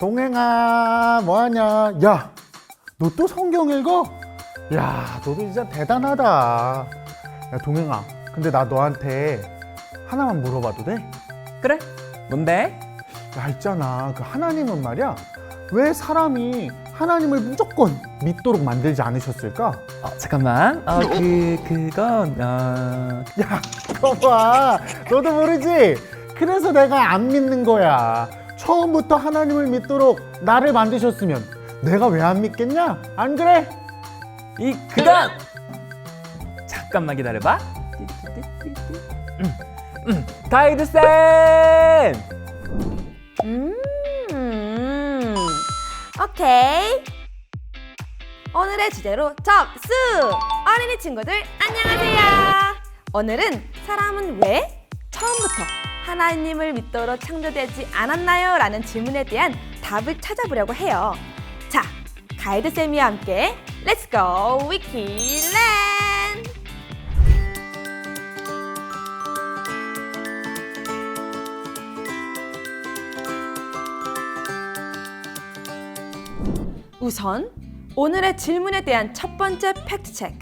동행아 뭐하냐 야 너 또 성경 읽어? 야 너도 진짜 대단하다 야 동행아 근데 나 너한테 하나만 물어봐도 돼? 그래? 뭔데? 야 있잖아 그 하나님은 말이야 왜 사람이 하나님을 무조건 믿도록 만들지 않으셨을까? 어, 잠깐만. 어, 그 그건 어 야 거봐 너도 모르지? 그래서 내가 안 믿는 거야 처음부터 하나님을 믿도록 나를 만드셨으면 내가 왜 안 믿겠냐? 안 그래? 이 그건 잠깐만 기다려봐. 음, 음, 가이드 쌤. 음, 오케이. 오늘의 주제로 접수! 어린이 친구들, 안녕하세요. 오늘은 사람은 왜 처음부터 하나님을 믿도록 창조되지 않았나요? 라는 질문에 대한 답을 찾아보려고 해요. 자, 가이드쌤이와 함께 Let's go 위키랜드! 우선 오늘의 질문에 대한 첫 번째 팩트 체크.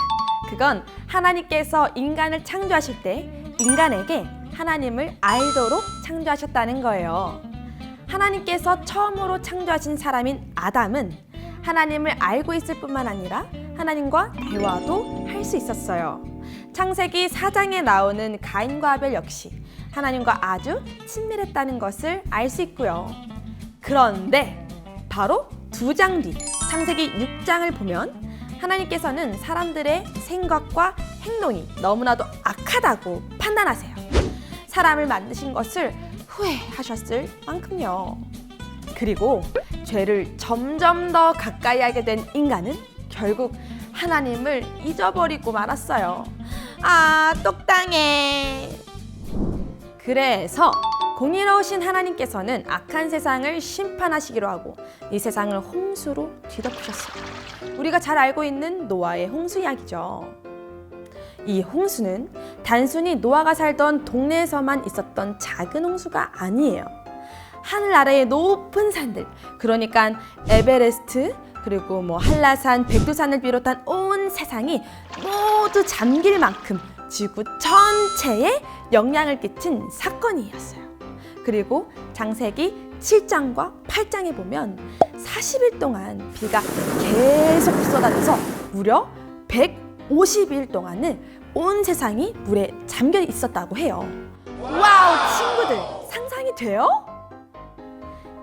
그건 하나님께서 인간을 창조하실 때 인간에게 하나님을 알도록 창조하셨다는 거예요. 하나님께서 처음으로 창조하신 사람인 아담은 하나님을 알고 있을 뿐만 아니라 하나님과 대화도 할 수 있었어요. 창세기 4장에 나오는 가인과 아벨 역시 하나님과 아주 친밀했다는 것을 알 수 있고요. 그런데 바로 두 장 뒤 창세기 6장을 보면 하나님께서는 사람들의 생각과 행동이 너무나도 악하다고 판단하세요. 사람을 만드신 것을 후회하셨을 만큼요. 그리고 죄를 점점 더 가까이 하게 된 인간은 결국 하나님을 잊어버리고 말았어요. 아, 똑당해. 그래서 공의로우신 하나님께서는 악한 세상을 심판하시기로 하고 이 세상을 홍수로 뒤덮으셨어요. 우리가 잘 알고 있는 노아의 홍수 이야기죠. 이 홍수는 단순히 노아가 살던 동네에서만 있었던 작은 홍수가 아니에요. 하늘 아래의 높은 산들, 그러니까 에베레스트, 그리고 뭐 한라산, 백두산을 비롯한 온 세상이 모두 잠길 만큼 지구 전체에 영향을 끼친 사건이었어요. 그리고 장세기 7장과 8장에 보면 40일 동안 비가 계속 쏟아져서 무려 150일 동안을 온 세상이 물에 잠겨 있었다고 해요. 와우, 친구들, 상상이 돼요?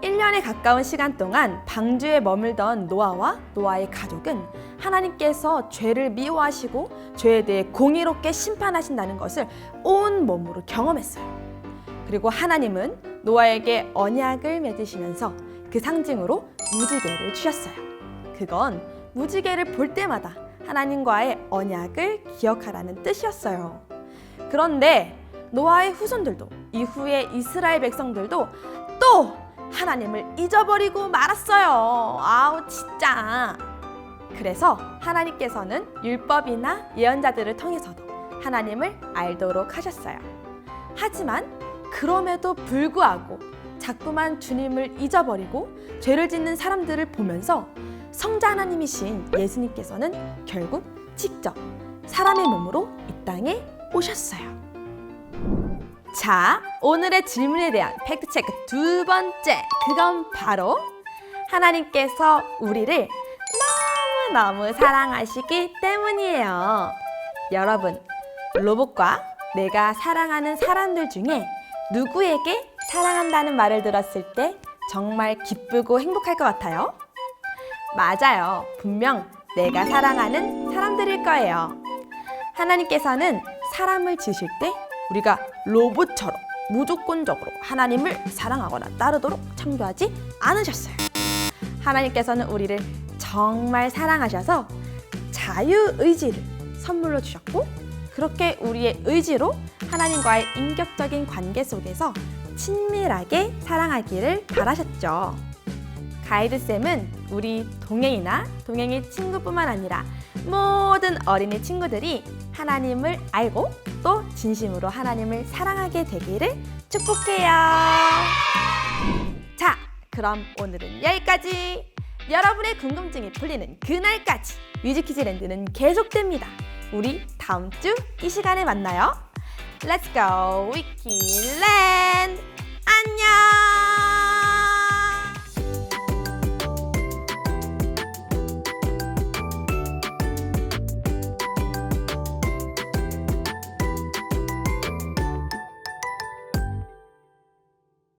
1년에 가까운 시간 동안 방주에 머물던 노아와 노아의 가족은 하나님께서 죄를 미워하시고 죄에 대해 공의롭게 심판하신다는 것을 온 몸으로 경험했어요. 그리고 하나님은 노아에게 언약을 맺으시면서 그 상징으로 무지개를 주셨어요. 그건 무지개를 볼 때마다 하나님과의 언약을 기억하라는 뜻이었어요. 그런데 노아의 후손들도 이후에 이스라엘 백성들도 또 하나님을 잊어버리고 말았어요. 아우 진짜. 그래서 하나님께서는 율법이나 예언자들을 통해서도 하나님을 알도록 하셨어요. 하지만 그럼에도 불구하고 자꾸만 주님을 잊어버리고 죄를 짓는 사람들을 보면서 성자 하나님이신 예수님께서는 결국 직접 사람의 몸으로 이 땅에 오셨어요. 자, 오늘의 질문에 대한 팩트체크 두 번째. 그건 바로 하나님께서 우리를 너무너무 사랑하시기 때문이에요. 여러분, 로봇과 내가 사랑하는 사람들 중에 누구에게 사랑한다는 말을 들었을 때 정말 기쁘고 행복할 것 같아요? 맞아요. 분명 내가 사랑하는 사람들일 거예요. 하나님께서는 사람을 지으실 때 우리가 로봇처럼 무조건적으로 하나님을 사랑하거나 따르도록 창조하지 않으셨어요. 하나님께서는 우리를 정말 사랑하셔서 자유의지를 선물로 주셨고 그렇게 우리의 의지로 하나님과의 인격적인 관계 속에서 친밀하게 사랑하기를 바라셨죠. 가이드쌤은 우리 동행이나 동행의 친구뿐만 아니라 모든 어린이 친구들이 하나님을 알고 또 진심으로 하나님을 사랑하게 되기를 축복해요. 자, 그럼 오늘은 여기까지. 여러분의 궁금증이 풀리는 그날까지 뮤직키즈랜드는 계속됩니다. 우리 다음 주 이 시간에 만나요. Let's go 위키랜드! 안녕!